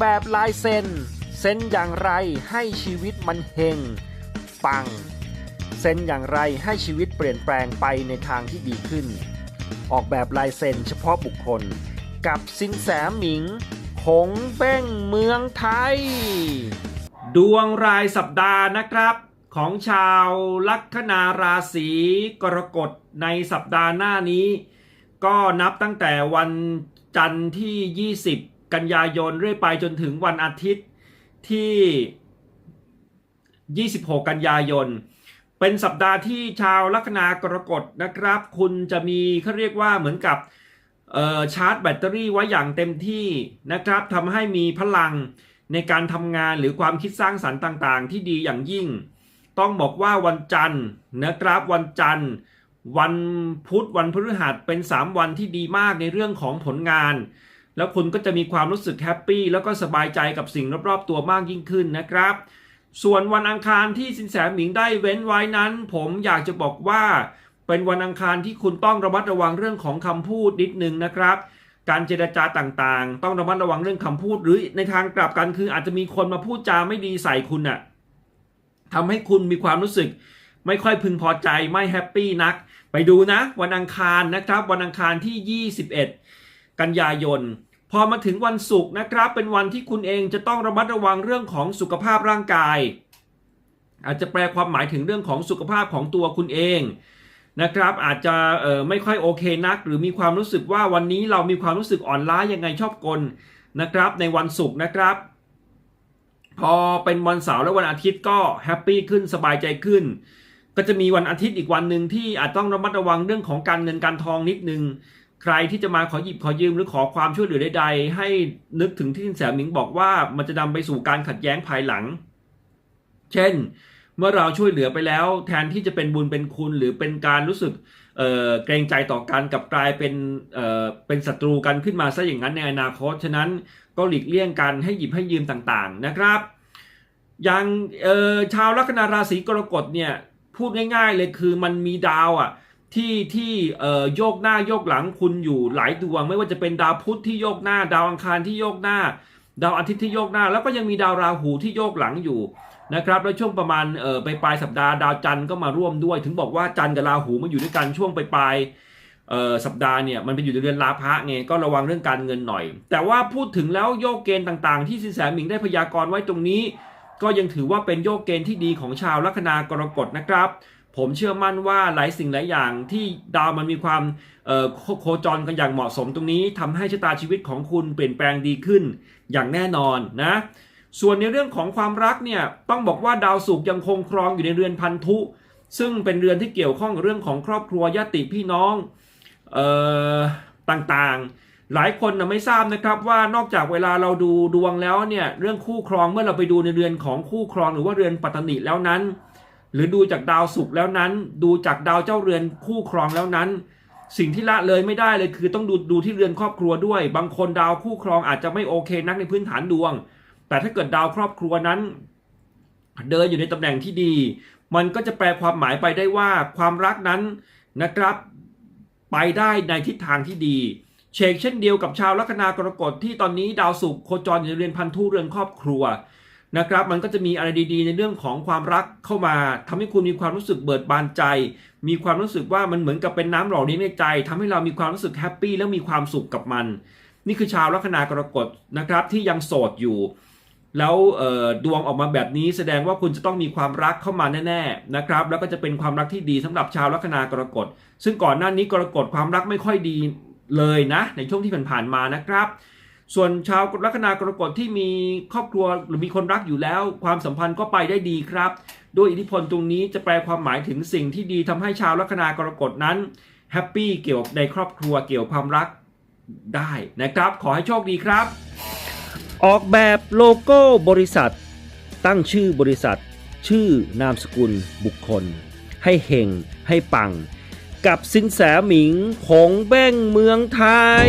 แบบลายเซ็นเซ็นอย่างไรให้ชีวิตมันเฮงปังเซ็นอย่างไรให้ชีวิตเปลี่ยนแปลงไปในทางที่ดีขึ้น ออกแบบลายเซ็นเฉพาะบุคคล กับสินแสหมิงคงเบ้งเมืองไทย ดวงรายสัปดาห์นะครับ ของชาวลัคนาราศีกรกฎในสัปดาห์หน้านี้ ก็นับตั้งแต่วันจันทร์ที่ 20 กันยายนเรื่อยไปจนถึงวันอาทิตย์ที่ 26 กันยายน เป็นสัปดาห์ที่ชาวลัคนากรกฎนะครับ คุณจะมีเขาเรียกว่าเหมือนกับชาร์จแบตเตอรี่ไว้อย่างเต็มที่นะครับทำให้มีพลังในการทำงานหรือความคิดสร้างสรรค์ต่างๆ ที่ดีอย่างยิ่ง ต้องบอกว่าวันจันทร์นะครับวันจันทร์ วันพุธวันพฤหัสเป็น 3 วันที่ดีมากในเรื่องของผลงาน แล้วคุณก็จะมีความรู้สึกแฮปปี้แล้วก็สบายใจกับสิ่งรอบๆตัวมากยิ่งขึ้นนะครับ ส่วนวันอังคารที่สินแสหมิงได้เว้นไว้นั้น ผมอยากจะบอกว่า เป็นวันอังคารที่คุณต้องระมัดระวังเรื่องของคำพูดนิดนึงนะครับ การเจรจาต่างๆ ต้องระมัดระวังเรื่องคำพูดหรือในทางกลับกันคืออาจจะมีคนมาพูดจาไม่ดีใส่คุณอะทำให้คุณมีความรู้สึกไม่ค่อยพึงพอใจไม่แฮปปี้นัก ไปดูนะ วันอังคารนะครับ วันอังคารที่ 21 กันยายน พอมาถึงวันศุกร์นะครับ เป็นวันที่คุณเองจะต้องระมัดระวังเรื่องของสุขภาพร่างกาย อาจจะแปลความหมายถึงเรื่องของสุขภาพของตัวคุณเองนะครับอาจจะไม่ค่อยโอเคนัก หรือมีความรู้สึกว่าวันนี้เรามีความรู้สึกอ่อนล้ายังไงชอบกลนะครับในวันศุกร์นะครับ พอเป็นวันเสาร์และวันอาทิตย์ก็แฮปปี้ขึ้นสบายใจขึ้น ก็จะมีวันอาทิตย์อีกวันหนึ่งที่อาจต้องระมัดระวังเรื่องของการเงินการทองนิดนึง ใครที่จะมาขอหยิบขอยืมหรือขอความช่วยเหลือใดๆ ให้นึกถึงที่สินแสหมิงบอกว่ามันจะนำไปสู่การขัดแย้งภายหลัง เช่น เมื่อเราช่วยเหลือไปแล้ว แทนที่จะเป็นบุญเป็นคุณหรือเป็นการรู้สึกเเกรงใจต่อกันกับกลายเป็นเเป็นศัตรูกันขึ้นมาซะอย่างนั้นในอนาคต ฉะนั้นก็หลีกเลี่ยงกันให้หยิบให้ยืมต่างๆนะครับอย่างชาวลัคนาราศีกรกฎเนี่ยพูดง่ายๆเลยคือมันมีดาวอะ ที่ที่เอ่อโยกหน้าโยกหลังคุณอยู่หลายดวง ไม่ว่าจะเป็นดาวพุธที่โยกหน้า ดาวอังคารที่โยกหน้า ดาวอาทิตย์ที่โยกหน้า แล้วก็ยังมีดาวราหูที่โยกหลังอยู่นะครับแล้วช่วงประมาณเอ่อไปปลายสัปดาห์ดาวจันทร์ก็มาร่วมด้วย ถึงบอกว่าจันทร์กับราหูมาอยู่ด้วยกันช่วงไปปลายเอ่อสัปดาห์เนี่ยมันเป็นอยู่ในเรือนลาภะไงก็ระวังเรื่องการเงินหน่อย แต่ว่าพูดถึงแล้วโยกเกณฑ์ต่างๆ ที่สินแสหมิงได้พยากรณ์ไว้ตรงนี้ ก็ยังถือว่าเป็นโยกเกณฑ์ที่ดีของชาวลัคนากรกฎนะครับ ผมเชื่อมั่นว่าหลายสิ่งหลายอย่างที่ดาวมันมีความโคจรกันอย่างเหมาะสมตรงนี้ทำให้ชะตาชีวิตของคุณเปลี่ยนแปลงดีขึ้นอย่างแน่นอนนะ ส่วนในเรื่องของความรักเนี่ยต้องบอกว่าดาวศุกร์ยังคงครองอยู่ในเรือนพันธุ ซึ่งเป็นเรือนที่เกี่ยวข้องเรื่องของครอบครัวญาติพี่น้องออต่างๆ หลายคนนะไม่ทราบนะครับว่านอกจากเวลาเราดูดวงแล้วเนี่ยเรื่องคู่ครองเมื่อเราไปดูในเรือนของคู่ครองหรือว่าเรือนปัตตนิแล้วนั้น หรือดูจากดาวศุกร์แล้วนั้น ดูจากดาวเจ้าเรือนคู่ครองแล้วนั้น สิ่งที่ละเลยไม่ได้เลยคือต้องดูดูที่เรือนครอบครัวด้วย บางคนดาวคู่ครองอาจจะไม่โอเคนักในพื้นฐานดวง แต่ถ้าเกิดดาวครอบครัวนั้น เดินอยู่ในตำแหน่งที่ดี มันก็จะแปลความหมายไปได้ว่าความรักนั้นนะครับ ไปได้ในทิศทางที่ดีเชกเช่นเดียวกับชาวลัคนากรกฎที่ตอนนี้ดาวศุกร์โคจรอยู่ในเรือนพันธุเรือนครอบครัว นะครับ มันก็จะมีอะไรดีๆ ในเรื่องของความรักเข้ามาทำให้คุณมีความรู้สึกเบิดบานใจ มีความรู้สึกว่ามันเหมือนกับเป็นน้ำหล่อเลี้ยงในใจทำให้เรามีความรู้สึกแฮปปี้และมีความสุขกับมัน นี่คือชาวลัคนากรกฎนะครับที่ยังโสดอยู่ แล้วดวงออกมาแบบนี้แสดงว่าคุณจะต้องมีความรักเข้ามาแน่ๆนะครับ แล้วก็จะเป็นความรักที่ดีสำหรับชาวลัคนากรกฎ ซึ่งก่อนหน้านี้กรกฎความรักไม่ค่อยดีเลยนะ ในช่วงที่ผ่านๆมานะครับ ส่วนชาวลัคนากรกฎที่มีครอบครัวหรือมีคนรักอยู่แล้ว ความสัมพันธ์ก็ไปได้ดีครับ ด้วยอิทธิพลตรงนี้จะแปลความหมายถึงสิ่งที่ดีทำให้ชาวลัคนากรกฎนั้นแฮปปี้เกี่ยวกับในครอบครัวเกี่ยวกับความรักได้นะครับ ขอให้โชคดีครับ ออกแบบโลโก้บริษัท ตั้งชื่อบริษัท ชื่อนามสกุลบุคคล ให้เฮงให้ปัง กับสินแสหมิงคงเบ้งเมืองไทย